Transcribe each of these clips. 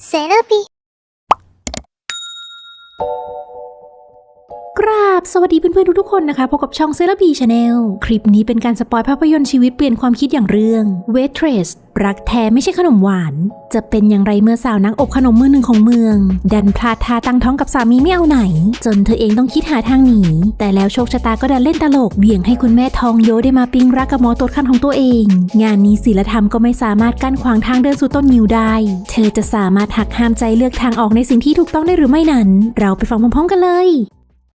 Therapy. ราบ สวัสดีเพื่อนๆทุกๆคนนะคะ พบกับช่องเซราบีชาแนลคลิปนี้เป็นการสปอยภาพยนตร์ชีวิตเปลี่ยนความคิดอย่างเรื่อง Waitress รักแท้ไม่ใช่ขนมหวาน จะเป็นอย่างไรเมื่อสาวนักอบขนมมือหนึ่งของเมือง ดันพลาดท่าตั้งท้องกับสามีไม่เอาไหน จนเธอเองต้องคิดหาทางหนี แต่แล้วโชคชะตาก็ดันเล่นตลกเบี่ยงให้คุณแม่ทองโยได้มาปิ๊งรักกับหมอตรวจคันของตัวเอง งานนี้ศีลธรรมก็ไม่สามารถกั้นขวางทางเดินสู่ต้นยิวได้ เธอจะสามารถหักห้ามใจเลือกทางออกในสิ่งที่ถูกต้องได้หรือไม่นั้น เราไปฟังพร้อมๆกันเลย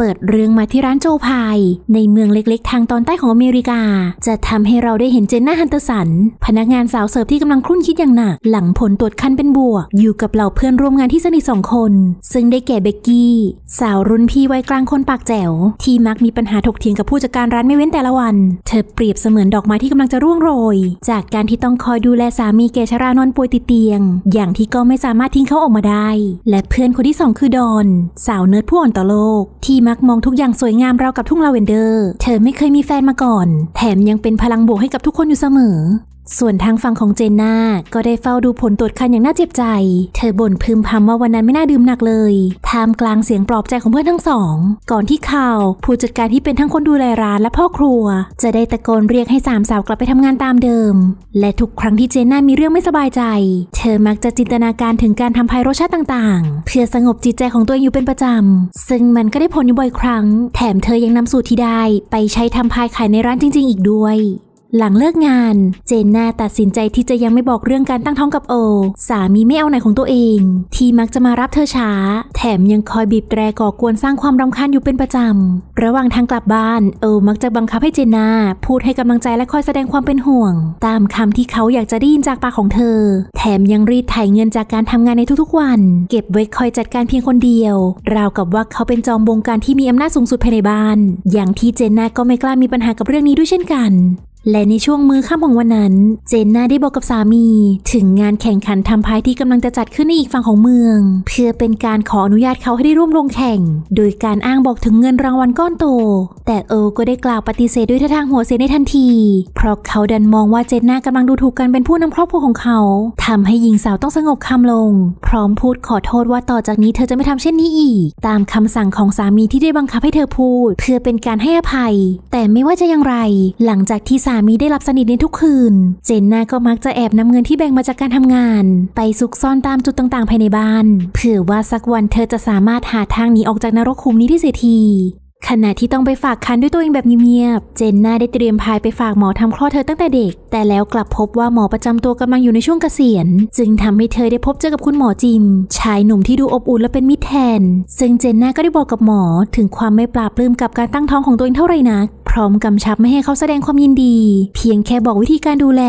เปิดเรื่องมาที่ร้านโจพาย ในเมืองเล็กๆ ทางตอนใต้ของอเมริกา จะทำให้เราได้เห็นเจนน่าฮันเตอร์สัน พนักงานสาวเสิร์ฟที่กำลังครุ่นคิดอย่างหนัก หลังผลตรวจคันเป็นบวก อยู่กับเหล่าเพื่อนร่วมงานที่สนิทสองคน ซึ่งได้แก่เบกกี้ สาวรุ่นพี่วัยกลางคนปากแจ๋ว ที่มักมีปัญหาถกเถียงกับผู้จัดการร้านไม่เว้นแต่ละวัน เธอเปรียบเสมือนดอกไม้ที่กำลังจะร่วงโรย จากการที่ต้องคอยดูแลสามีแก่ชรานอนป่วยติดเตียง อย่างที่ก็ไม่สามารถทิ้งเขาออกมาได้ และเพื่อนคนที่สองคือดอน สาวเนิร์ดผู้อ่อนต่อโลกที่มักมองทุกอย่างสวยงามราวกับทุ่งลาเวนเดอร์ เธอไม่เคยมีแฟนมาก่อน แถมยังเป็นพลังบวกให้กับทุกคนอยู่เสมอ ส่วนทางฝั่งของเจนน่าก็ได้เฝ้าดูผลตรวจคันอย่างน่าเจ็บใจ เธอบ่นพึมพำว่าวันนั้นไม่น่าดื่มหนักเลยท่ามกลางเสียงปลอบใจของเพื่อนทั้งสอง ก่อนที่ข่าวผู้จัดการที่เป็นทั้งคนดูแลร้านและพ่อครัว จะได้ตะโกนเรียกให้สามสาวกลับไปทำงานตามเดิม และทุกครั้งที่เจนน่ามีเรื่องไม่สบายใจ เธอมักจะจินตนาการถึงการทำพายรสชาติต่างๆ เพื่อสงบจิตใจของตัวเองอยู่เป็นประจำ ซึ่งมันก็ได้ผลอยู่บ่อยครั้ง แถมเธอยังนำสูตรที่ได้ ไปใช้ทำพายขายในร้านจริง ๆ อีกด้วย หลังเลิกงาน เจนนาตัดสินใจที่จะยังไม่บอกเรื่องการตั้งท้องกับโอ สามีไม่เอาไหนของตัวเอง ที่มักจะมารับเธอช้า แถมยังคอยบีบแตรก่อกวนสร้างความรำคาญอยู่เป็นประจำ ระหว่างทางกลับบ้านโอมักจะบังคับให้เจนนาพูดให้กำลังใจและคอยแสดงความเป็นห่วง ตามคำที่เขาอยากจะได้ยินจากปากของเธอ แถมยังรีดไถเงินจากการทำงานในทุกๆวัน เก็บไว้คอยจัดการเพียงคนเดียว ราวกับว่าเขาเป็นจอมบงการที่มีอำนาจสูงสุดภายในบ้าน อย่างที่เจนนาก็ไม่กล้ามีปัญหากับเรื่องนี้ด้วยเช่นกัน และในช่วงมือค่ำของวันนั้น เจนน่าได้บอกกับสามี ถึงงานแข่งขันทำพายที่กำลังจะจัดขึ้นในอีกฝั่งของเมือง เพื่อเป็นการขออนุญาตเขาให้ได้ร่วมลงแข่ง โดยการอ้างบอกถึงเงินรางวัลก้อนโต แต่เออก็ได้กล่าวปฏิเสธด้วยท่าทางหัวเสียในทันที เพราะเขาดันมองว่าเจนน่ากำลังดูถูกกันเป็นผู้นำครอบครัวของเขาทำให้หญิงสาวต้องสงบคำลง พร้อมพูดขอโทษว่าต่อจากนี้เธอจะไม่ทำเช่นนี้อีก ตามคำสั่งของสามีที่ได้บังคับให้เธอพูด เพื่อเป็นการให้อภัย แต่ไม่ว่าจะอย่างไร หลังจากที่สามีได้หลับสนิทในทุกคืน เจนน่าก็มักจะแอบนำเงินที่แบ่งมาจากการทำงาน ไปซุกซ่อนตามจุดต่างๆ ภายในบ้าน เผื่อว่าสักวันเธอจะสามารถหาทางหนีออกจากนรกคุมนี้ได้เสียทีขณะที่ต้องไปฝากคันด้วยตัวเองแบบเงียบๆ เจนน่าได้เตรียมพายไปฝากหมอทำคลอดเธอตั้งแต่เด็ก แต่แล้วกลับพบว่าหมอประจำตัวกำลังอยู่ในช่วงเกษียณ จึงทำให้เธอได้พบเจอกับคุณหมอจิม ชายหนุ่มที่ดูอบอุ่นและเป็นมิตรแทน ซึ่งเจนน่าก็ได้บอกกับหมอถึงความไม่ปราบปลื้มกับการตั้งท้องของตัวเองเท่าไหร่นัก ร้อมกำชับไม่ให้เขาแสดงความยินดี เพียงแค่บอกวิธีการดูแล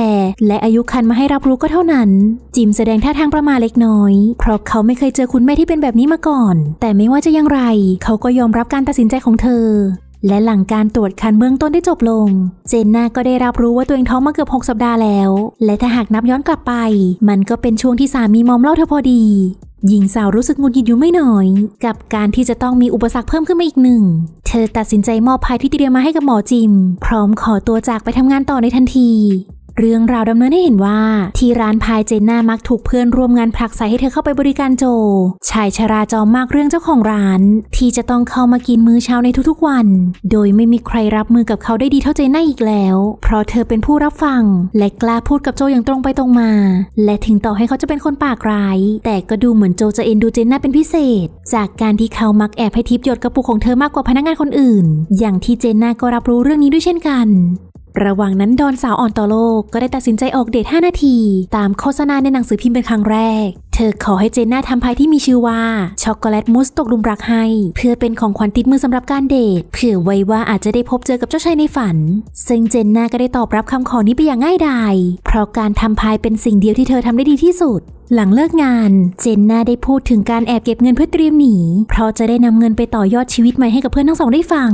และอายุคันมาให้รับรู้ก็เท่านั้น จิมแสดงท่าทางประมาเล็กน้อย เพราะเขาไม่เคยเจอคุณแม่ที่เป็นแบบนี้มาก่อน แต่ไม่ว่าจะอย่างไร เขาก็ยอมรับการตัดสินใจของเธอและหลังการตรวจคันเบื้องต้นได้จบลง เจนนาก็ได้รับรู้ว่าตัวเองท้องมาเกือบ 6 สัปดาห์แล้ว และถ้าหากนับย้อนกลับไป มันก็เป็นช่วงที่สามีมอมเล่าเธอพอดี หญิงสาวรู้สึกหงุดหงิดอยู่ไม่น้อย กับการที่จะต้องมีอุปสรรคเพิ่มขึ้นมาอีกหนึ่ง เธอตัดสินใจมอบภายที่เตรียมมาให้กับหมอจิม พร้อมขอตัวจากไปทำงานต่อในทันที เรื่องราวดำเนินให้เห็นว่า ที่ร้านพายเจนน่ามักถูกเพื่อนร่วมงานผลักใส่ให้เธอเข้าไปบริการโจ ชายชราจอมมากเรื่องเจ้าของร้าน ที่จะต้องเข้ามากินมื้อเช้าในทุกๆวัน โดยไม่มีใครรับมือกับเขาได้ดีเท่าเจนน่าอีกแล้ว เพราะเธอเป็นผู้รับฟัง และกล้าพูดกับโจอย่างตรงไปตรงมา และถึงต่อให้เขาจะเป็นคนปากร้าย แต่ก็ดูเหมือนโจจะเอ็นดูเจนน่าเป็นพิเศษ จากการที่เขามักแอบให้ทิปหยดกระปุกของเธอมากกว่าพนักงานคนอื่น อย่างที่เจนน่าก็รับรู้เรื่องนี้ด้วยเช่นกัน ระหว่างนั้นดอนสาวอ่อนต่อโลกก็ได้ตัดสินใจออกเดท 5 นาที ตามโฆษณาในหนังสือพิมพ์เป็นครั้งแรก เธอขอให้เจนน่าทำพายที่มีชื่อว่า ช็อกโกแลตมูสตกลุมรักให้ เพื่อเป็นของขวัญติดมือสำหรับการเดทเผื่อไว้ว่าอาจจะได้พบเจอกับเจ้าชายในฝัน ซึ่งเจนน่าก็ได้ตอบรับคำขอนี้ไปอย่างง่ายดาย เพราะการทำพายเป็นสิ่งเดียวที่เธอทำได้ดีที่สุดหลังเลิกงาน เจนน่าได้พูดถึงการแอบเก็บเงินเพื่อเตรียมหนี เพราะจะได้นำเงินไปต่อยอดชีวิตใหม่ให้กับเพื่อนทั้งสองได้ฟัง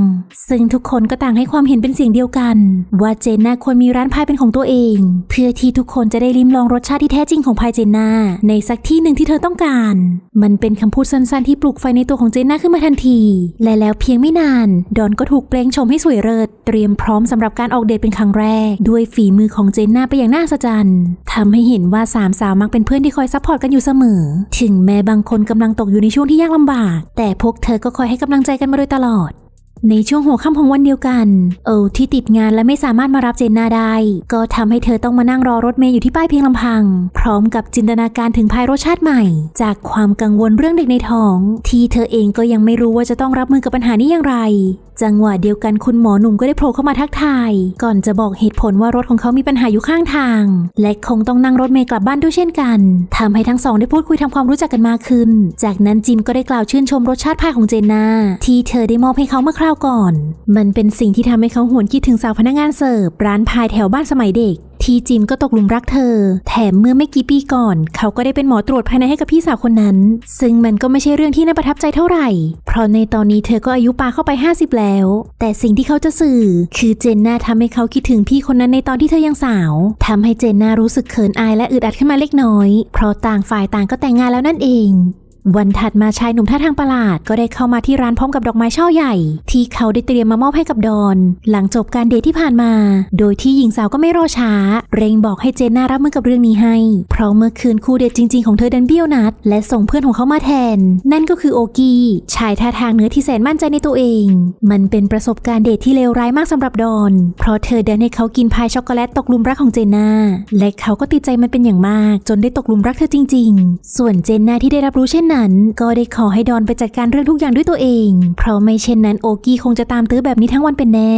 ซึ่งทุกคนก็ต่างให้ความเห็นเป็นเสียงเดียวกัน ว่าเจนน่าควรมีร้านพายเป็นของตัวเอง เพื่อที่ทุกคนจะได้ลิ้มลองรสชาติที่แท้จริงของพายเจนน่าในสักทีที่หนึ่งที่เธอต้องการ มันเป็นคำพูดสั้นๆที่ปลุกไฟในตัวของเจนน่าขึ้นมาทันที และแล้วเพียงไม่นาน ดอนก็ถูกเปลงชมให้สวยเลิศเตรียมพร้อมสำหรับการออกเดทเป็นครั้งแรก ด้วยฝีมือของเจนน่าไปอย่างน่าสะใจทำให้เห็นว่าสามสาวมักเป็นเพื่อนที่คอยซัพพอร์ตกันอยู่เสมอ ถึงแม้บางคนกำลังตกอยู่ในช่วงที่ยากลำบาก แต่พวกเธอก็คอยให้กำลังใจกันมาโดยตลอด ในช่วงหัวค่ำของวันเดียวกันเออที่ติดงานและไม่สามารถมารับเจนนาได้ ก็ทำให้เธอต้องมานั่งรอรถเมย์อยู่ที่ป้ายเพียงลำพัง พร้อมกับจินตนาการถึงภายรสชาติใหม่ จากความกังวลเรื่องเด็กในท้อง ที่เธอเองก็ยังไม่รู้ว่าจะต้องรับมือกับปัญหานี้อย่างไรจังหวะเดียวกันคุณหมอหนุ่มก็ได้โผล่เข้ามาทักทาย ก่อนจะบอกเหตุผลว่ารถของเขามีปัญหาอยู่ข้างทาง และคงต้องนั่งรถเมล์กลับบ้านด้วยเช่นกันทำให้ทั้งสองได้พูดคุยทำความรู้จักกันมากขึ้น จากนั้นจิมก็ได้กล่าวชื่นชมรสชาติพายของเจนนาที่เธอได้มอบให้เขาเมื่อคราวก่อน มันเป็นสิ่งที่ทำให้เขาหวนคิดถึงสาวพนักงานเสิร์ฟร้านพายแถวบ้านสมัยเด็ก ที่จิมก็ตกหลุมรักเธอ แถมเมื่อไม่กี่ปีก่อน เขาก็ได้เป็นหมอตรวจภายในให้กับพี่สาวคนนั้น ซึ่งมันก็ไม่ใช่เรื่องที่น่าประทับใจเท่าไหร่ เพราะในตอนนี้เธอก็อายุปาเข้าไป 50 แล้ว แต่สิ่งที่เขาจะสื่อ คือเจนน่าทำให้เขาคิดถึงพี่คนนั้นในตอนที่เธอยังสาวทำให้เจนน่ารู้สึกเขินอายและอึดอัดขึ้นมาเล็กน้อย เพราะต่างฝ่ายต่างก็แต่งงานแล้วนั่นเอง วันถัดมาชายหนุ่มท่าทางประหลาดก็ได้เข้ามาที่ร้านพร้อมกับดอกไม้ช่อใหญ่ ที่เขาได้เตรียมมามอบให้กับดอน หลังจบการเดทที่ผ่านมา โดยที่หญิงสาวก็ไม่รอช้า เร่งบอกให้เจนน่ารับมือกับเรื่องนี้ให้ เพราะเมื่อคืนคู่เดทจริง ๆของเธอดันเบี้ยวนัด และส่งเพื่อนของเขามาแทน นั่นก็คือโอกี้ชายท่าทางเนื้อที่แสนมั่นใจในตัวเอง มันเป็นประสบการณ์เดทที่เลวร้ายมากสำหรับดอน เพราะเธอเดินให้เขากินพายช็อกโกแลตตกหลุมรักของเจนน่าและเขาก็ติดใจมันเป็นอย่างมาก จนได้ตกหลุมรักเธอจริง ๆ ส่วนเจนน่าที่ได้รับรู้เช่นนั้นก็ได้ขอให้ดอนไปจัดการเรื่องทุกอย่างด้วยตัวเอง เพราะไม่เช่นนั้นโอกี้คงจะตามตื้อแบบนี้ทั้งวันเป็นแน่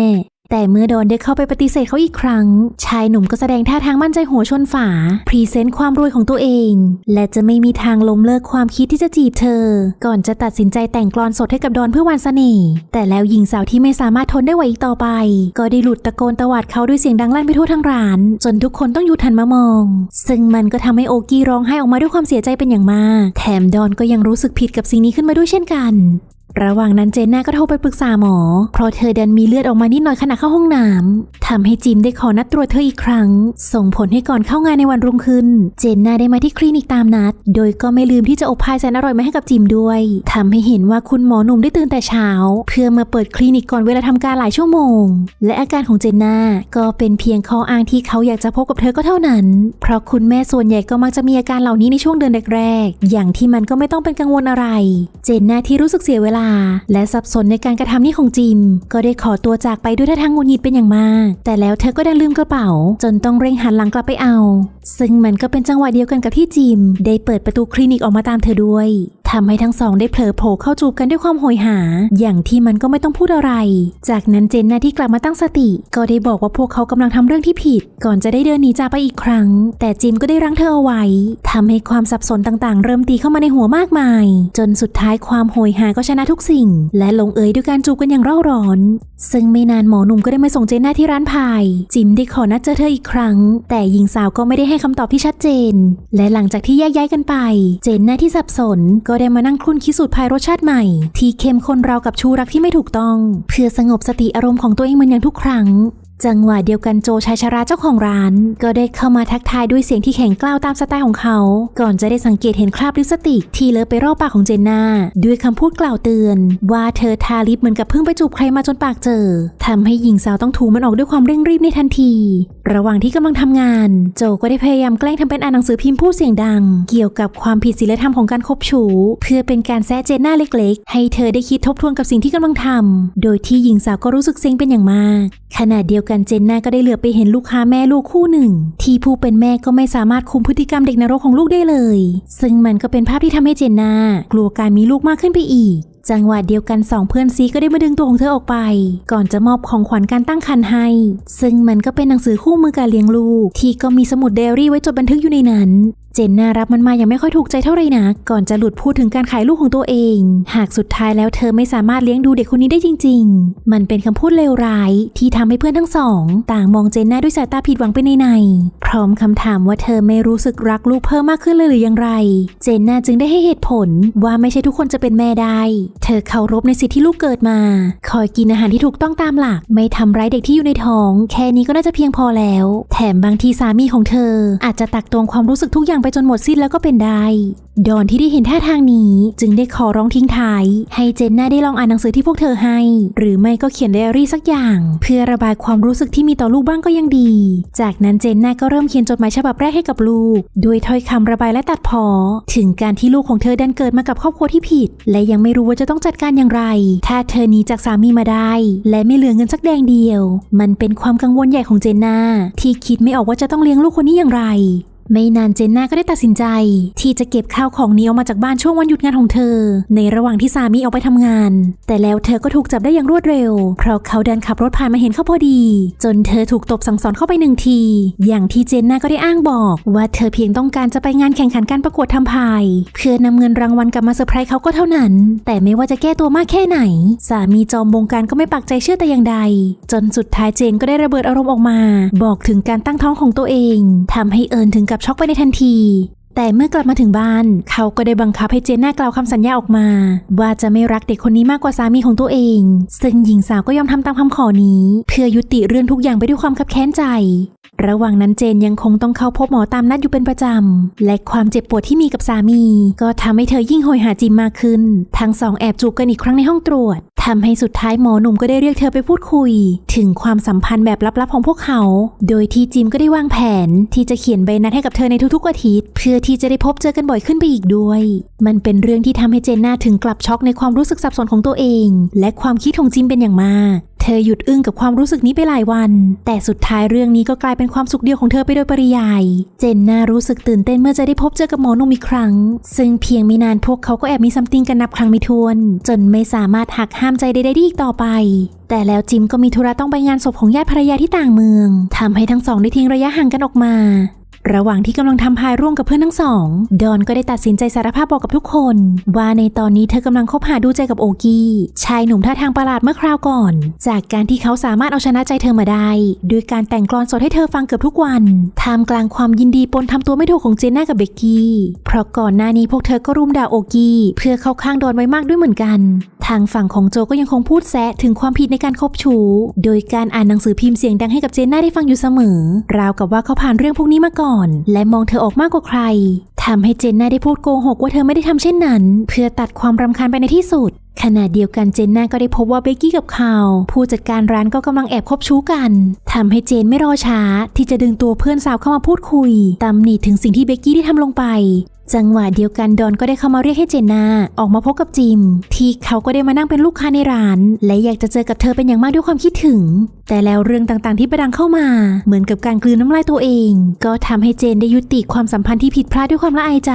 แต่เมื่อดอนได้เข้าไปปฏิเสธเขาอีกครั้ง ชายหนุ่มก็แสดงท่าทางมั่นใจหัวชนฝา พรีเซนต์ความรวยของตัวเอง และจะไม่มีทางล้มเลิกความคิดที่จะจีบเธอ ก่อนจะตัดสินใจแต่งกลอนสดให้กับดอนเพื่อวานเสน่ห์แต่แล้วหญิงสาวที่ไม่สามารถทนได้ไหวอีกต่อไป ก็ได้หลุดตะโกนตวาดเขาด้วยเสียงดังลั่นไปทั่วทั้งร้าน จนทุกคนต้องหยุดหันมามอง ซึ่งมันก็ทำให้โอกี้ร้องไห้ออกมาด้วยความเสียใจเป็นอย่างมาก แถมดอนก็ยังรู้สึกผิดกับสิ่งนี้ขึ้นมาด้วยเช่นกัน ระหว่างนั้นเจนน่าก็โทรไปปรึกษาหมอ เพราะเธอดันมีเลือดออกมานิดหน่อยขณะเข้าห้องน้ำทำให้จิมได้ขอนัดตรวจเธออีกครั้ง ส่งผลให้ก่อนเข้างานในวันรุ่งขึ้น เจนน่าได้มาที่คลินิกตามนัด โดยก็ไม่ลืมที่จะอบพายแสนอร่อยมาให้กับจิมด้วยทำให้เห็นว่าคุณหมอหนุ่มได้ตื่นแต่เช้า เพื่อมาเปิดคลินิกก่อนเวลาทำการหลายชั่วโมง และอาการของเจนน่าก็เป็นเพียงข้ออ้างที่เขาอยากจะพบกับเธอก็เท่านั้น เพราะคุณแม่ส่วนใหญ่ก็มักจะมีอาการเหล่านี้ในช่วงเดือนแรกๆอย่างที่มันก็ไม่ต้องเป็นกังวลอะไร เจนน่าที่รู้สึกเสียเวลาและสับสนในการกระทำนี้ของจิม ก็ได้ขอตัวจากไปด้วยท่าทางหงุดหงิดเป็นอย่างมาก แต่แล้วเธอก็ได้ลืมกระเป๋า จนต้องเร่งหันหลังกลับไปเอา ซึ่งมันก็เป็นจังหวะเดียวกันกับที่จิม ได้เปิดประตูคลินิกออกมาตามเธอด้วย ทำให้ทั้งสองได้เผลอโผล่เข้าจูบกันด้วยความโหยหา อย่างที่มันก็ไม่ต้องพูดอะไร จากนั้นเจนนาที่กลับมาตั้งสติ ก็ได้บอกว่าพวกเขากำลังทำเรื่องที่ผิด ก่อนจะได้เดินหนีจากไปอีกครั้ง แต่จิมก็ได้รั้งเธอเอาไว้ทำให้ความสับสนต่างๆ เริ่มตีเข้ามาในหัวมากมาย จนสุดท้ายความโหยหาก็ชนะทุกสิ่ง และลงเอยด้วยการจูบกันอย่างเร่าร้อน ซึ่งไม่นานหมอหนุ่มก็ได้มาส่งเจนนาที่ร้านพาย จิมได้ขอนัดเจอเธออีกครั้ง แต่หญิงสาวก็ไม่ได้ให้คำตอบที่ชัดเจน และหลังจากที่แยกย้ายกันไป เจนนาที่สับสนก็ได้มานั่งคลุ้นคิดสูตรพายรสชาติใหม่ ที่เข้มข้นราวกับชูรักที่ไม่ถูกต้อง เพื่อสงบสติอารมณ์ของตัวเองเหมือนอย่างทุกครั้ง จังหวะเดียวกันโจชายชราเจ้าของร้าน ก็ได้เข้ามาทักทายด้วยเสียงที่แข็งกร้าวตามสไตล์ของเขา ก่อนจะได้สังเกตเห็นคราบลิปสติกที่เลอะไปรอบปากของเจนนาด้วยคำพูดกล่าวเตือน ว่าเธอทาลิปเหมือนกับเพิ่งไปจูบใครมาจนปากเจอทำให้หญิงสาวต้องถูมันออกด้วยความเร่งรีบในทันที ระหว่างที่กำลังทำงาน โจก็ได้พยายามแกล้งทำเป็นอ่านหนังสือพิมพ์พูดเสียงดัง เกี่ยวกับความผิดศีลธรรมของการคบชู้เพื่อเป็นการแซะเจนน่าเล็ก ๆ ให้เธอได้คิดทบทวนกับสิ่งที่กำลังทำโดยที่หญิงสาวก็รู้สึกเซ็งเป็นอย่างมากขณะเดียวกันเจนน่าก็ได้เหลือไปเห็นลูกค้าแม่ลูกคู่หนึ่ง ที่ผู้เป็นแม่ก็ไม่สามารถคุมพฤติกรรมเด็กนรกของลูกได้เลย ซึ่งมันก็เป็นภาพที่ทำให้เจนน่ากลัวการมีลูกมากขึ้นไปอีกจังหวะเดียวกันสองเพื่อนซีก็ได้มาดึงตัวของเธอออกไป ก่อนจะมอบของขวัญการตั้งครรภ์ให้ ซึ่งมันก็เป็นหนังสือคู่มือการเลี้ยงลูก ที่ก็มีสมุดไดอารี่ไว้จดบันทึกอยู่ในนั้น เจนน่ารับมันมายังไม่ค่อยถูกใจเท่าไหร่นะก่อนจะหลุดพูดถึงการขายลูกของตัวเอง หากสุดท้ายแล้วเธอไม่สามารถเลี้ยงดูเด็กคนนี้ได้จริง ๆ มันเป็นคำพูดเลวร้าย ที่ทำให้เพื่อนทั้งสอง ต่างมองเจนน่าด้วยสายตาผิดหวังไปในในพร้อมคำถามว่าเธอไม่รู้สึกรักลูกเพิ่มมากขึ้นเลยหรืออย่างไร เจนน่าจึงได้ให้เหตุผลว่าไม่ใช่ทุกคนจะเป็นแม่ได้ เธอเคารพในสิทธิที่ลูกเกิดมา คอยกินอาหารที่ถูกต้องตามหลัก ไม่ทำร้ายเด็กที่อยู่ในท้อง แค่นี้ก็น่าจะเพียงพอแล้ว แถมบางทีสามีของเธอ อาจจะตักตวงความรู้สึกทุกอย่างไปจนหมดสิ้นแล้วก็เป็นได้ ดอนที่ได้เห็นท่าทางนี้จึงได้ขอร้องทิ้งท้าย ให้เจนน่าได้ลองอ่านหนังสือที่พวกเธอให้ หรือไม่ก็เขียนไดอารี่สักอย่าง เพื่อระบายความรู้สึกที่มีต่อลูกบ้างก็ยังดี จากนั้นเจนน่าก็เริ่มเขียนจดหมายฉบับแรกให้กับลูกด้วยถ้อยคำระบายและตัดพอ ถึงการที่ลูกของเธอดันเกิดมากับครอบครัวที่ผิด และยังไม่รู้ว่าจะต้องจัดการอย่างไร ถ้าเธอหนีจากสามีมาได้ และไม่เหลือเงินสักแดงเดียว มันเป็นความกังวลใหญ่ของเจนน่าที่คิดไม่ออกว่าจะต้องเลี้ยงลูกคนนี้อย่างไร ไม่นานเจนน่าก็ได้ตัดสินใจ ที่จะเก็บข้าวของนี้ออกมาจากบ้านช่วงวันหยุดงานของเธอ ในระหว่างที่สามีออกไปทำงาน แต่แล้วเธอก็ถูกจับได้อย่างรวดเร็ว เพราะเขาเดินขับรถผ่านมาเห็นเขาพอดี จนเธอถูกตบสั่งสอนเข้าไปหนึ่งที อย่างที่เจนน่าก็ได้อ้างบอกว่าเธอเพียงต้องการจะไปงานแข่งขันการประกวดทำพาย เพื่อนำเงินรางวัลกลับมาเซอร์ไพรส์เขาก็เท่านั้น แต่ไม่ว่าจะแก้ตัวมากแค่ไหน สามีจอมบงการก็ไม่ปักใจเชื่อแต่อย่างใด จนสุดท้ายเจนก็ได้ระเบิดอารมณ์ออกมา บอกถึงการตั้งท้องของตัวเองทำให้เอิญถึงกับช็อกไปในทันที แต่เมื่อกลับมาถึงบ้าน เขาก็ได้บังคับให้เจนน่ากล่าวคำสัญญาออกมา ว่าจะไม่รักเด็กคนนี้มากกว่าสามีของตัวเอง ซึ่งหญิงสาวก็ยอมทำตามคำขอนี้ เพื่อยุติเรื่องทุกอย่างไปด้วยความคับแค้นใจ ระหว่างนั้นเจนยังคงต้องเข้าพบหมอตามนัดอยู่เป็นประจำ และความเจ็บปวดที่มีกับสามี ก็ทำให้เธอยิ่งโหยหาจิมมากขึ้น ทั้งสองแอบจูบกันอีกครั้งในห้องตรวจ ทำให้สุดท้ายหมอหนุ่มก็ได้เรียกเธอไปพูดคุย ถึงความสัมพันธ์แบบลับๆของพวกเขา โดยที่จิมก็ได้วางแผนที่จะเขียนใบนัดให้กับเธอในทุกๆอาทิตย์ เพื่อที่จะได้พบเจอกันบ่อยขึ้นไปอีกด้วย มันเป็นเรื่องที่ทำให้เจนน่าถึงกลับช็อกในความรู้สึกสับสนของตัวเอง และความคิดของจิมเป็นอย่างมากเธอหยุดอึ้งกับความรู้สึกนี้ไปหลายวัน แต่สุดท้ายเรื่องนี้ก็กลายเป็นความสุขเดียวของเธอไปโดยปริยาย เจนน่ารู้สึกตื่นเต้นเมื่อจะได้พบเจอกับหมอหนุ่มอีกครั้ง ซึ่งเพียงไม่นานพวกเขาก็แอบมีซัมติงกันนับครั้งไม่ถ้วน จนไม่สามารถหักห้ามใจใดๆได้อีกต่อไป แต่แล้วจิมก็มีธุระต้องไปงานศพของญาติภรรยาที่ต่างเมืองทำให้ทั้งสองได้ทิ้งระยะห่างกันออกมา ระหว่างที่กำลังทำพายร่วมกับเพื่อนทั้งสอง ดอนก็ได้ตัดสินใจสารภาพบอกกับทุกคน ว่าในตอนนี้เธอกำลังคบหาดูใจกับโอกี้ชายหนุ่มท่าทางประหลาดเมื่อคราวก่อน จากการที่เขาสามารถเอาชนะใจเธอมาได้ด้วยการแต่งกลอนสดให้เธอฟังเกือบทุกวันท่ามกลางความยินดีปนทำตัวไม่ถูกของเจนน่ากับเบกกี้เพราะก่อนหน้านี้พวกเธอก็รุมด่าโอกี้เพื่อเข้าข้างดอนไว้มากด้วยเหมือนกัน ทางฝั่งของโจก็ยังคงพูดแซะถึงความผิดในการคบชู้โดยการอ่านหนังสือพิมพ์เสียงดังให้กับเจนน่าได้ฟังอยู่เสมอ ราวกับว่าเขาผ่านเรื่องพวกนี้มาก่อนและมองเธอออกมากกว่าใครทำให้เจนน่าได้พูดโกหกว่าเธอไม่ได้ทำเช่นนั้น เพื่อตัดความรำคาญไปในที่สุดขณะเดียวกันเจนน่าก็ได้พบว่าเบกกี้กับคาวผู้จัดการร้านก็กำลังแอบคบชู้กันทำให้เจนไม่รอช้า ที่จะดึงตัวเพื่อนสาวเข้ามาพูดคุยตำหนิถึงสิ่งที่เบกกี้ได้ทำลงไป จังหวะเดียวกันดอนก็ได้เข้ามาเรียกให้เจนนาออกมาพบกับจิม ที่เขาก็ได้มานั่งเป็นลูกค้าในร้าน และอยากจะเจอกับเธอเป็นอย่างมากด้วยความคิดถึง แต่แล้วเรื่องต่างๆที่ประดังเข้ามา เหมือนกับการกลืนน้ำลายตัวเอง ก็ทำให้เจนได้ยุติความสัมพันธ์ที่ผิดพลาดด้วยความละอายใจ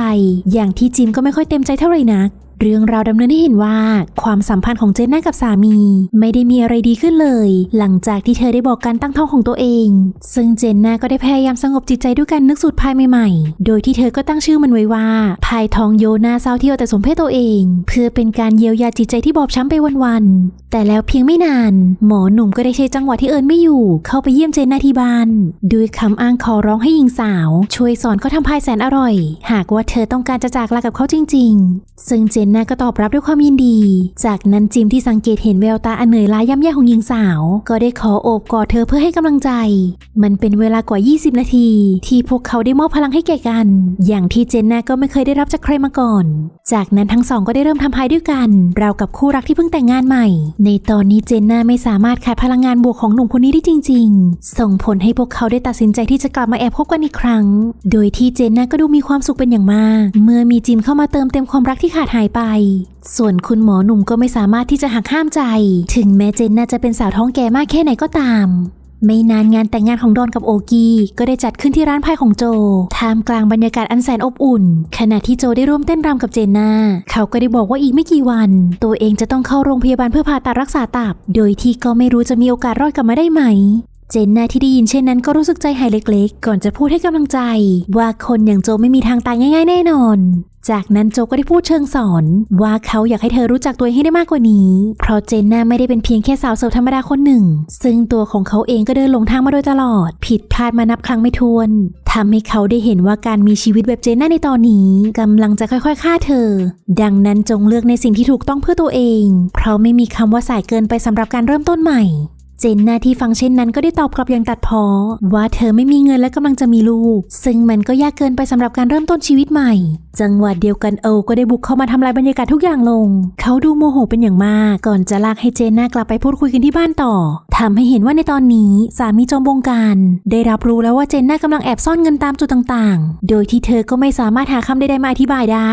อย่างที่จิมก็ไม่ค่อยเต็มใจเท่าไหร่นัก เรื่องราวดำเนินให้เห็นว่า ความสัมพันธ์ของเจนน่ากับสามี ไม่ได้มีอะไรดีขึ้นเลย หลังจากที่เธอได้บอกการตั้งท้องของตัวเอง ซึ่งเจนน่าก็ได้พยายามสงบจิตใจด้วยการนึกสูตรพายใหม่ๆ โดยที่เธอก็ตั้งชื่อมันไว้ว่าพายทองโยนาเศร้าที่เอาแต่สมเพศตัวเอง เพื่อเป็นการเยียวยาจิตใจที่บอบช้ำไปวันๆแต่แล้วเพียงไม่นาน หมอหนุ่มก็ได้ใช้จังหวะที่เอิญไม่อยู่ เข้าไปเยี่ยมเจนน่าที่บ้านด้วยคำอ้างขอร้องให้หญิงสาว ช่วยสอนเขาทำพายแสนอร่อย หากว่าเธอต้องการจะจากลากับเขาจริง ๆ ซึ่งเจนน่าก็ตอบรับด้วยความยินดี จากนั้นจิมที่สังเกตเห็นแววตาอันเหนื่อยล้าย่ำแย่ของหญิงสาว ก็ได้ขอโอบกอดเธอเพื่อให้กำลังใจ มันเป็นเวลากว่า 20 นาที ที่พวกเขาได้มอบพลังให้แก่กัน อย่างที่เจนน่าก็ไม่เคยได้รับจากใครมาก่อน จากนั้นทั้งสองก็ได้เริ่มทำพายด้วยกันราวกับคู่รักที่เพิ่งแต่งงานใหม่ ในตอนนี้เจนน่าไม่สามารถขายพลังงานบวกของหนุ่มคนนี้ได้จริง ๆ ส่งผลให้พวกเขาได้ตัดสินใจที่จะกลับมาแอบคบกันอีกครั้ง โดยที่เจนน่าก็ดูมีความสุขเป็นอย่างมาก เมื่อมีจิมเข้ามาเติมเต็มความรักที่ขาดหายไปส่วนคุณหมอหนุ่มก็ไม่สามารถที่จะหักห้ามใจ ถึงแม้เจนน่าจะเป็นสาวท้องแก่มากแค่ไหนก็ตาม ไม่นานงานแต่งงานของดอนกับโอกีก็ได้จัดขึ้นที่ร้านไพ่ของโจ ท่ามกลางบรรยากาศอันแสนอบอุ่น ขณะที่โจได้ร่วมเต้นรำกับเจนนาเขาก็ได้บอกว่าอีกไม่กี่วัน ตัวเองจะต้องเข้าโรงพยาบาลเพื่อผ่าตัดรักษาตับ โดยที่ก็ไม่รู้จะมีโอกาสรอดกลับมาได้ไหมเจนนาที่ได้ยินเช่นนั้นก็รู้สึกใจหายเล็กๆ ก่อนจะพูดให้กำลังใจ ว่าคนอย่างโจไม่มีทางตายง่ายๆ แน่นอน จากนั้นโจก็ได้พูดเชิงสอน ว่าเขาอยากให้เธอรู้จักตัวเองให้ได้มากกว่านี้ เพราะเจนน่าไม่ได้เป็นเพียงแค่สาวเสิร์ฟธรรมดาคนหนึ่ง ซึ่งตัวของเขาเองก็เดินหลงทางมาโดยตลอด ผิดพลาดมานับครั้งไม่ถ้วนทำให้เขาได้เห็นว่าการมีชีวิตแบบเจนน่าในตอนนี้กำลังจะค่อยๆฆ่าเธอ ดังนั้นจงเลือกในสิ่งที่ถูกต้องเพื่อตัวเอง เพราะไม่มีคำว่าสายเกินไปสำหรับการเริ่มต้นใหม่เจนนาที่ฟังเช่นนั้นก็ได้ตอบกลับอย่างตัดพ้อว่าเธอไม่มีเงินและกำลังจะมีลูก ซึ่งมันก็ยากเกินไปสำหรับการเริ่มต้นชีวิตใหม่จังหวะเดียวกันโอก็ได้บุกเข้ามาทำลายบรรยากาศทุกอย่างลง เขาดูโมโหเป็นอย่างมาก ก่อนจะลากให้เจนนากลับไปพูดคุยกันที่บ้านต่อทำให้เห็นว่าในตอนนี้สามีจอมบงการ ได้รับรู้แล้วว่าเจนน่ากำลังแอบซ่อนเงินตามจุดต่างๆ โดยที่เธอก็ไม่สามารถหาคำใดๆมาอธิบายได้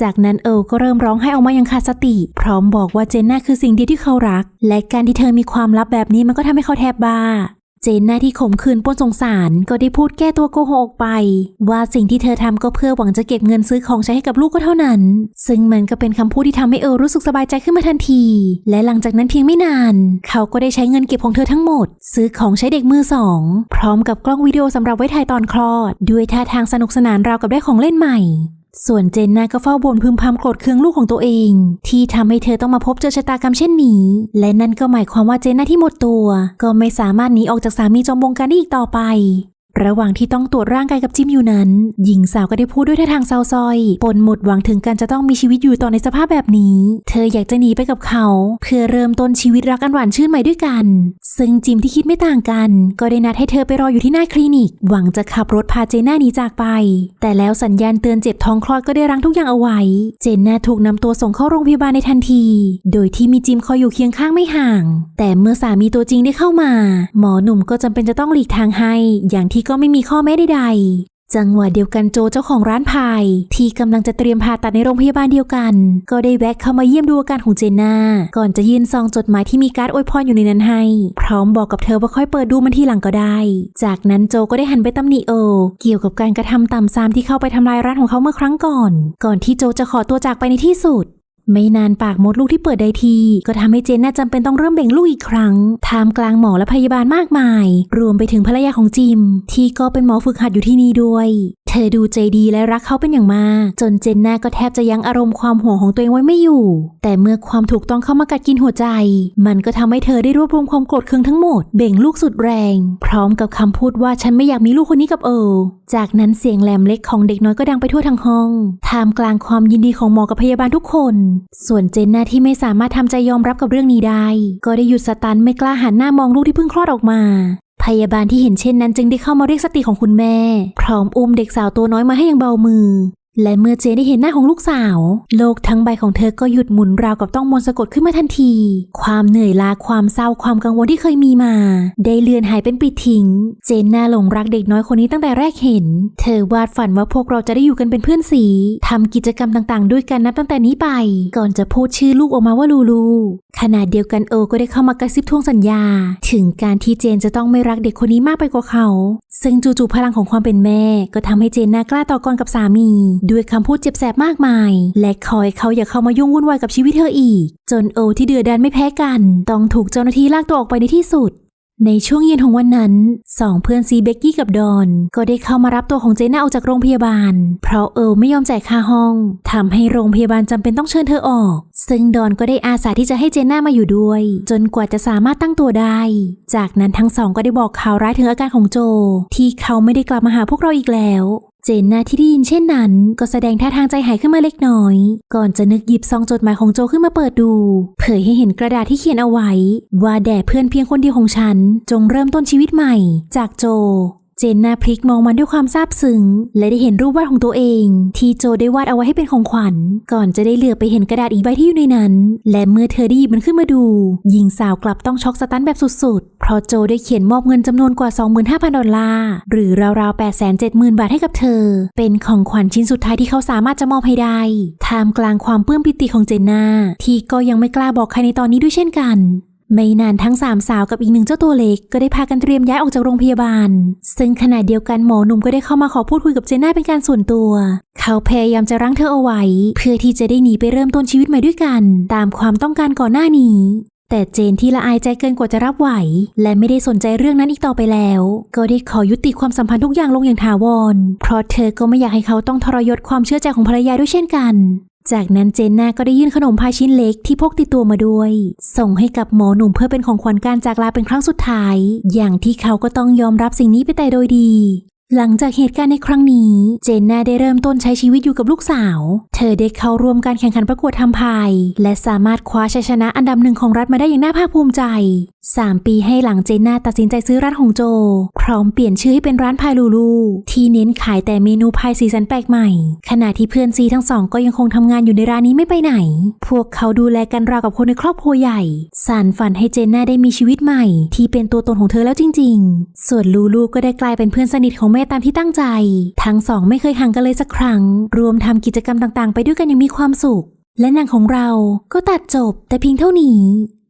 จากนั้นเอลก็เริ่มร้องไห้ออกมาอย่างขาดสติ พร้อมบอกว่าเจนน่าคือสิ่งเดียวที่เขารัก และการที่เธอมีความลับแบบนี้มันก็ทำให้เขาแทบบ้า เจนหน้าที่ขมขืนปนสงสารก็ได้พูดแก้ตัวโกหกออกไป ว่าสิ่งที่เธอทำก็เพื่อหวังจะเก็บเงินซื้อของใช้ให้กับลูกก็เท่านั้น ซึ่งมันก็เป็นคำพูดที่ทำให้เออรู้สึกสบายใจขึ้นมาทันที และหลังจากนั้นเพียงไม่นาน เขาก็ได้ใช้เงินเก็บของเธอทั้งหมด ซื้อของใช้เด็กมือสองพร้อมกับกล้องวิดีโอสำหรับไว้ถ่ายตอนคลอด ด้วยท่าทางสนุกสนานราวกับได้ของเล่นใหม่ ส่วนเจนนาก็เฝ้าบ่นพึมพำโกรธเคืองลูกของตัวเอง ที่ทำให้เธอต้องมาพบเจอชะตากรรมเช่นนี้ และนั่นก็หมายความว่าเจนนาที่หมดตัว ก็ไม่สามารถหนีออกจากสามีจอมบงการได้อีกต่อไป ระหว่างที่ต้องตรวจร่างกายกับจิมอยู่นั้น หญิงสาวก็ได้พูดด้วยท่าทางเศร้าซ้อยปนหมดหวังถึงการจะต้องมีชีวิตอยู่ต่อในสภาพแบบนี้ เธออยากจะหนีไปกับเขา เพื่อเริ่มต้นชีวิตรักอันหวานชื่นใหม่ด้วยกัน ซึ่งจิมที่คิดไม่ต่างกัน ก็ได้นัดให้เธอไปรออยู่ที่หน้าคลินิก หวังจะขับรถพาเจน่าหนีจากไป แต่แล้วสัญญาณเตือนเจ็บท้องคลอดก็ได้รั้งทุกอย่างเอาไว้ เจนน่าถูกนำตัวส่งเข้าโรงพยาบาลในทันที โดยที่มีจิมคอยอยู่เคียงข้างไม่ห่าง แต่เมื่อสามีตัวจริงได้เข้ามา หมอหนุ่มก็จำเป็นจะต้องหลีกทางให้ อย่างที่ก็ไม่มีข้อแม้ใดๆ จังหวะเดียวกันโจเจ้าของร้านพาย ที่กำลังจะเตรียมผ่าตัดในโรงพยาบาลเดียวกัน ก็ได้แวะเข้ามาเยี่ยมดูอาการของเจนนาก่อนจะยื่นซองจดหมายที่มีการ์ดอวยพรอยู่ในนั้นให้ พร้อมบอกกับเธอว่าค่อยเปิดดูมันทีหลังก็ได้ จากนั้นโจก็ได้หันไปตำหนิโอ เกี่ยวกับการกระทำต่ำซามที่เข้าไปทำลายร้านของเขาเมื่อครั้งก่อน ก่อนที่โจจะขอตัวจากไปในที่สุด ไม่นานปากมดลูกที่เปิดได้ที ก็ทำให้เจนน่าจำเป็นต้องเริ่มเบ่งลูกอีกครั้งท่ามกลางหมอและพยาบาลมากมาย รวมไปถึงภรรยาของจิม ที่ก็เป็นหมอฝึกหัดอยู่ที่นี่ด้วยเธอดูใจดีและรักเขาเป็นอย่างมาก จนเจนน่าก็แทบจะยั้งอารมณ์ความห่วงของตัวเองไว้ไม่อยู่ แต่เมื่อความถูกต้องเข้ามากัดกินหัวใจ มันก็ทำให้เธอได้รวบรวมความโกรธเคืองทั้งหมด เบ่งลูกสุดแรง พร้อมกับคำพูดว่าฉันไม่อยากมีลูกคนนี้กับเออจากนั้นเสียงแหลมเล็กของเด็กน้อยก็ดังไปทั่วทั้งห้องท่ามกลางความยินดีของหมอกับพยาบาลทุกคนส่วนเจนน่าที่ไม่สามารถทำใจยอมรับกับเรื่องนี้ได้ ก็ได้หยุดสตันไม่กล้าหันหน้ามองลูกที่เพิ่งคลอดออกมา พยาบาลที่เห็นเช่นนั้นจึงได้เข้ามาเรียกสติของคุณแม่ พร้อมอุ้มเด็กสาวตัวน้อยมาให้อย่างเบามือ และเมื่อเจนได้เห็นหน้าของลูกสาว โลกทั้งใบของเธอก็หยุดหมุนราวกับต้องมนต์สะกดขึ้นมาทันที ความเหนื่อยล้าความเศร้าความกังวลที่เคยมีมา ได้เลือนหายเป็นปิดทิ้ง เจนน่าหลงรักเด็กน้อยคนนี้ตั้งแต่แรกเห็น เธอวาดฝันว่าพวกเราจะได้อยู่กันเป็นเพื่อนสีทำกิจกรรมต่างๆ ด้วยกันนับตั้งแต่นี้ไป ก่อนจะพูดชื่อลูกออกมาว่าลูลูขณะเดียวกันโอก็ได้เข้ามากระซิบทวงสัญญา ถึงการที่เจนจะต้องไม่รักเด็กคนนี้มากไปกว่าเขา ซึ่งจู่ๆพลังของความเป็นแม่ ก็ทำให้เจนน่ากล้าต่อกรกับสามีด้วยคำพูดเจ็บแสบมากมาย และคอยเขาอย่าเข้ามายุ่งวุ่นวายกับชีวิตเธออีก จนโอที่เดือดดานไม่แพ้กัน ต้องถูกเจ้าหน้าที่ลากตัวออกไปในที่สุด ในช่วงเย็นของวันนั้นสองเพื่อนซีเบกกี้กับดอน ก็ได้เข้ามารับตัวของเจน่าออกจากโรงพยาบาล เพราะเอิร์ลไม่ยอมจ่ายค่าห้องทำให้โรงพยาบาลจำเป็นต้องเชิญเธอออก ซึ่งดอนก็ได้อาสาที่จะให้เจน่ามาอยู่ด้วย จนกว่าจะสามารถตั้งตัวได้ จากนั้นทั้งสองก็ได้บอกข่าวร้ายถึงอาการของโจ ที่เขาไม่ได้กลับมาหาพวกเราอีกแล้ว เจนนาที่ได้ยินเช่นนั้น ก็แสดงท่าทางใจหายขึ้นมาเล็กน้อย ก่อนจะนึกหยิบซองจดหมายของโจขึ้นมาเปิดดู เผยให้เห็นกระดาษที่เขียนเอาไว้ ว่าแด่เพื่อนเพียงคนเดียวของฉัน จงเริ่มต้นชีวิตใหม่ จากโจ เจนนาพลิกมองมันด้วยความซาบซึ้งและได้เห็นรูปวาดของตัวเอง ที่โจได้วาดเอาไว้ให้เป็นของขวัญ ก่อนจะได้เหลือไปเห็นกระดาษอีกใบที่อยู่ในนั้น และเมื่อเธอได้หยิบมันขึ้นมาดูหญิงสาวกลับต้องช็อกสตันแบบสุดๆ เพราะโจได้เขียนมอบเงินจำนวนกว่า 25,000 ดอลลาร์ หรือราวๆ 870,000 บาทให้กับเธอ เป็นของขวัญชิ้นสุดท้ายที่เขาสามารถจะมอบให้ได้ท่ามกลางความปลื้มปิติของเจนนาที่ก็ยังไม่กล้าบอกใครในตอนนี้ด้วยเช่นกัน ไม่นานทั้งสามสาวกับอีกหนึ่งเจ้าตัวเล็กก็ได้พากันเตรียมย้ายออกจากโรงพยาบาล ซึ่งขณะเดียวกันหมอหนุ่มก็ได้เข้ามาขอพูดคุยกับเจน่าเป็นการส่วนตัว เขาพยายามจะรั้งเธอเอาไว้ เพื่อที่จะได้หนีไปเริ่มต้นชีวิตใหม่ด้วยกัน ตามความต้องการก่อนหน้านี้ แต่เจนที่ละอายใจเกินกว่าจะรับไหว และไม่ได้สนใจเรื่องนั้นอีกต่อไปแล้ว ก็ได้ขอยุติความสัมพันธ์ทุกอย่างลงอย่างถาวร เพราะเธอก็ไม่อยากให้เขาต้องทรยศความเชื่อใจของภรรยาด้วยเช่นกัน จากนั้นเจนนาก็ได้ยื่นขนมพายชิ้นเล็กที่พกติดตัวมาด้วย ส่งให้กับหมอหนุ่มเพื่อเป็นของขวัญการจากลาเป็นครั้งสุดท้าย อย่างที่เขาก็ต้องยอมรับสิ่งนี้ไปแต่โดยดี หลังจากเหตุการณ์ในครั้งนี้ เจนน่าได้เริ่มต้นใช้ชีวิตอยู่กับลูกสาว เธอได้เข้าร่วมการแข่งขันประกวดทำพาย และสามารถคว้าชัยชนะอันดับหนึ่งของรัฐมาได้อย่างน่าภาคภูมิใจ 3 ปีให้หลังเจนน่าตัดสินใจซื้อร้านของโจ พร้อมเปลี่ยนชื่อให้เป็นร้านพายลูลู ที่เน้นขายแต่เมนูพายสีสันแปลกใหม่ ขณะที่เพื่อนซีทั้งสองก็ยังคงทำงานอยู่ในร้านนี้ไม่ไปไหน พวกเขาดูแลกันราวกับคนในครอบครัวใหญ่ สานฝันให้เจนน่าได้มีชีวิตใหม่ ที่เป็นตัวตนของเธอแล้วจริง ๆ ส่วนลูลูก็ได้กลายเป็นเพื่อนสนิทของม่ตามที่ตั้งใจ ทั้งสองไม่เคยห่างกันเลยสักครั้ง รวมทำกิจกรรมต่างๆ ไปด้วยกันอย่างมีความสุข และหนังของเราก็ตัดจบแต่เพียงเท่านี้